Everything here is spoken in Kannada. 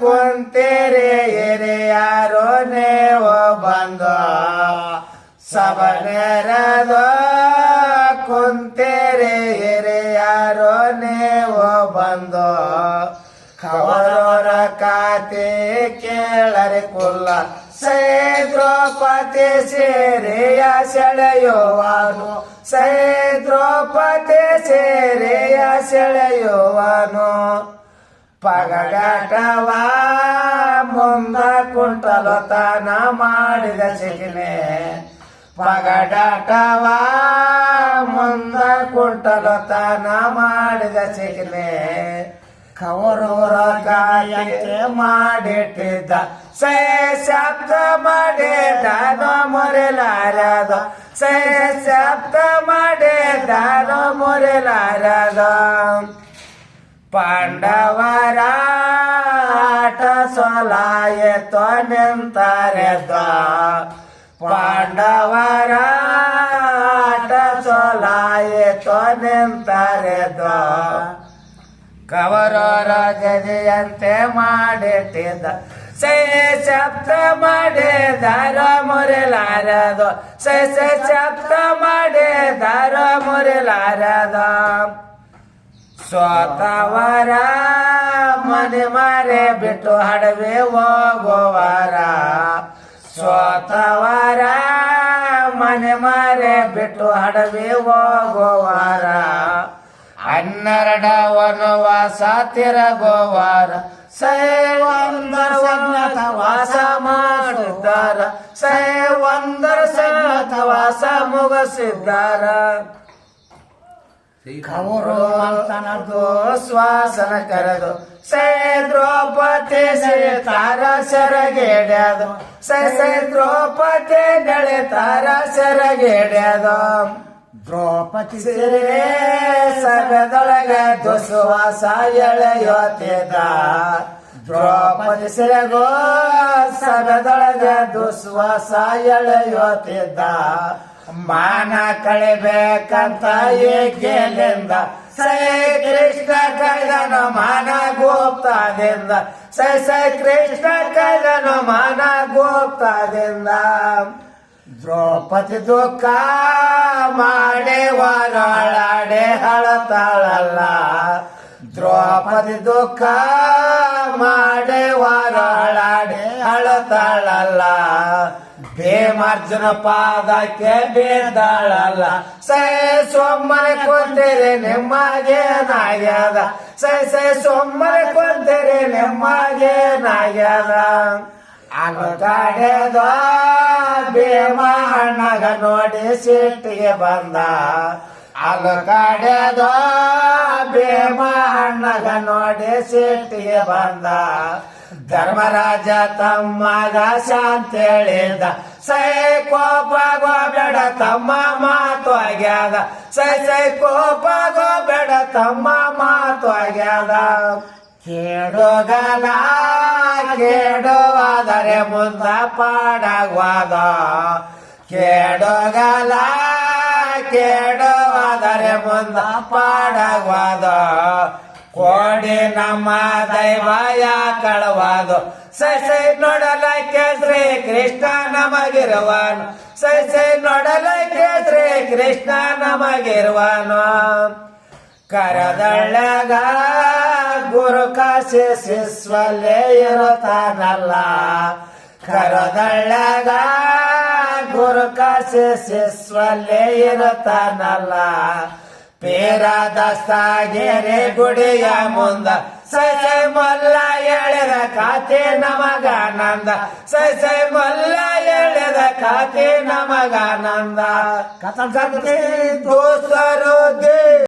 ಕುಂತೀರಿ ಹಿರಿಯಾರು ನೀವು ಬಂದು. ಸಬನೇರದ ಕುಂತೀರಿ ಹಿರಿಯಾರು ನೀವು ಬಂದು. ಕವರೋರ ಕಾತಿ ಕೇಳರಿ ಕುಲ್ಲ. ಸೈ ದ್ರೌಪದಿ ಸೇರೆಯ ಸೆಳೆಯುವನು. ಸೈ ದ್ರೌಪದಿ ಸೇರೆಯ ಸೆಳೆಯುವನು. ಪಗಡಾಟವ ಮುಂದ ಕುಂಟಲತನ ಮಾಡಿದ ಸಿಗಿನೆ ಪಗಡಾಟವ ಮುಂದ ಕುಂಟಲತನ ಮಾಡಿದ ಸಿಗಿನೆ ಕವರೂರ ಗಾಯಕ್ಕೆ ಮಾಡಿಟ್ಟಿದ್ದ ಸೇ ಶಬ್ದ ಮಾಡಿದ ಮುರಿಲಾರದ ಸೇ ಶಬ್ದ ಮಾಡಿದ ಮುರಿಲಾರದ ಪಾಂಡವರ ಆಟ ಸೊಲಾಯತೋ ಪಾಂಡವರಾಟ ಸೊಲಾಯತೋ ನಿಂತರೆದ ಕವರೋರ ಗದಿಯಂತೆ ಮಾಡಿಟ್ಟಿದ್ದ. ಸೇ ಶಬ್ದ ಮಾಡಿದಾರ ಮುರಿಲಾರದು. ಸೈ ಸೈ ಶಬ್ದ ಮಾಡಿದಾರ ಮುರಿಲಾರದ. ಸ್ವತವರ ಮನೆ ಮಾರೆ ಬಿಟ್ಟು ಹಡವೆ ಹೋಗುವರ ಸ್ವತವರ ಮನೆ ಮಾರೆ ಬಿಟ್ಟು ಹಡವೆ ಹೋಗುವರ ಹನ್ನೆರಡ ವನವಾಸ ತಿರಗುವಾರ ಸೇವಂದರ ಸನ್ನತ ವಾಸ ಮಾಡುತ್ತಾರ. ಸೇವಂದರ ಸನ್ನತ ವಾಸ ಮುಗಿಸಿದ್ದಾರ. ಕವರು ಅಂತನದು ಶ್ವಾಸನ ಕರೆದು ಸೈ ದ್ರೌಪದಿ ಸೇ ತಾರ ಸೆರಗೇಡ್ಯದು. ಸೈ ಸೈ ದ್ರೌಪದಿ ನಳೆ ತಾರ ಸೆರಗೇಡ್ಯದು. ದ್ರೌಪದಿ ಸಿರೆ ಸಗದೊಳಗ ದುಸುವಾಸ ಎಳೆಯೋತಿದ್ದ ದ್ರೌಪದಿ ಸಿರೆಗೋ ಸಗದೊಳಗ ದುಸುವಾಸ ಎಳೆಯೋತಿದ್ದ ಮಾನ ಕಳಿಬೇಕಂತ ಏಕೆಲಿಂದ ಸೈ ಕೃಷ್ಣ ಕೈದನ ಮಾನ ಗೋಪ್ತಾದಿಂದ. ಸೈ ಸೈ ಕೃಷ್ಣ ಕೈದನು ಮಾನ ಗೋಪ್ತಾದಿಂದ. ದ್ರೌಪದಿ ದುಃಖ ಮಾಡಿ ವಾರಾಡಾಡೆ ಹಳತಾಳಲ್ಲ. ದ್ರೌಪದಿ ದುಃಖ ಮಾಡಿ ವಾರಾಡಾಡೆ ಹಳತಾಳಲ್ಲ. ಭೀಮಾರ್ಜುನ ಪಾದಕ್ಕೆ ಬೇದಾಳಲ್ಲ ಸೈ ಸೊಮ್ಮನೆ ನಿಮ್ಮಗೆ ನಾಗ್ಯದ. ಸೈ ಸೈ ಸೊಮ್ಮನೆ ಕೊಂದಿರಿ ನಿಮ್ಮಗೇನಾಗ್ಯದ ಅಗಟಾಡ್ಯದ ಭೀಮ ಅಣ್ಣಗ ನೋಡಿ ಸಿಟ್ಟಿಗೆ ಬಂದ. ಅಲಕಾಡ್ಯದ ಭೀಮ ಅಣ್ಣಗ ನೋಡಿ ಸಿಟ್ಟಿಗೆ ಬಂದ. ಧರ್ಮರಾಜ ತಮ್ಮಗ ಶಾಂತ ಹೇಳಿದ ಸೈ ಕೋಪ ಬೇಡ ತಮ್ಮ ಮಾತು ಆಗ್ಯಾದ. ಸೈ ಸೈ ಕೋಪ ಬೇಡ ತಮ್ಮ ಮಾತು ಆಗ್ಯಾದ. ಕೇಡುಗಲ ಕೇಡುವಾದರೆ ಮುಂದ ಪಾಡಾಗುವಾದ. ಕೇಡೋಗಲ ಕೇಡುವಾದರೆ ಮುಂದ ಪಾಡಾಗುವಾದ. ನಮ್ಮ ದೈವ ಯಾಕಳವಾದು ಸೈ ಸೈ ನೋಡಲಕ್ಕೆ ಶ್ರೀ ಕೃಷ್ಣ ನಮಗಿರುವನು. ಸೈ ಸೈ ನೋಡಲಕ್ಕೆ ಶ್ರೀ ಕೃಷ್ಣ ನಮಗಿರುವನು. ಕರದಳ್ಳಗ ಗುರು ಕಾಶಿ ಶಿಸ್ವಲ್ಲೇ ಇರುತ್ತಾನಲ್ಲ. ಕರದಳ್ಳಗ ಗುರು ಕಾಶಿ ಶಿಸ್ವಲ್ಲೇ ಇರುತ್ತಾನಲ್ಲ. ಪೇರ ಸಾಗೆರೆ ಗುಡಿಯ ಮುಂದ ಸೈ ಮಲ್ಲ ಎಳೆದ ಕಾತೆ ನಮಗಾನಂದ ಸೈ ಸೈ ಮಲ್ಲ ಎಳೆದ ಕಾತೆ ನಮಗಾನಂದ ಕಥೆ ದೋಸ್ತರು ದೇ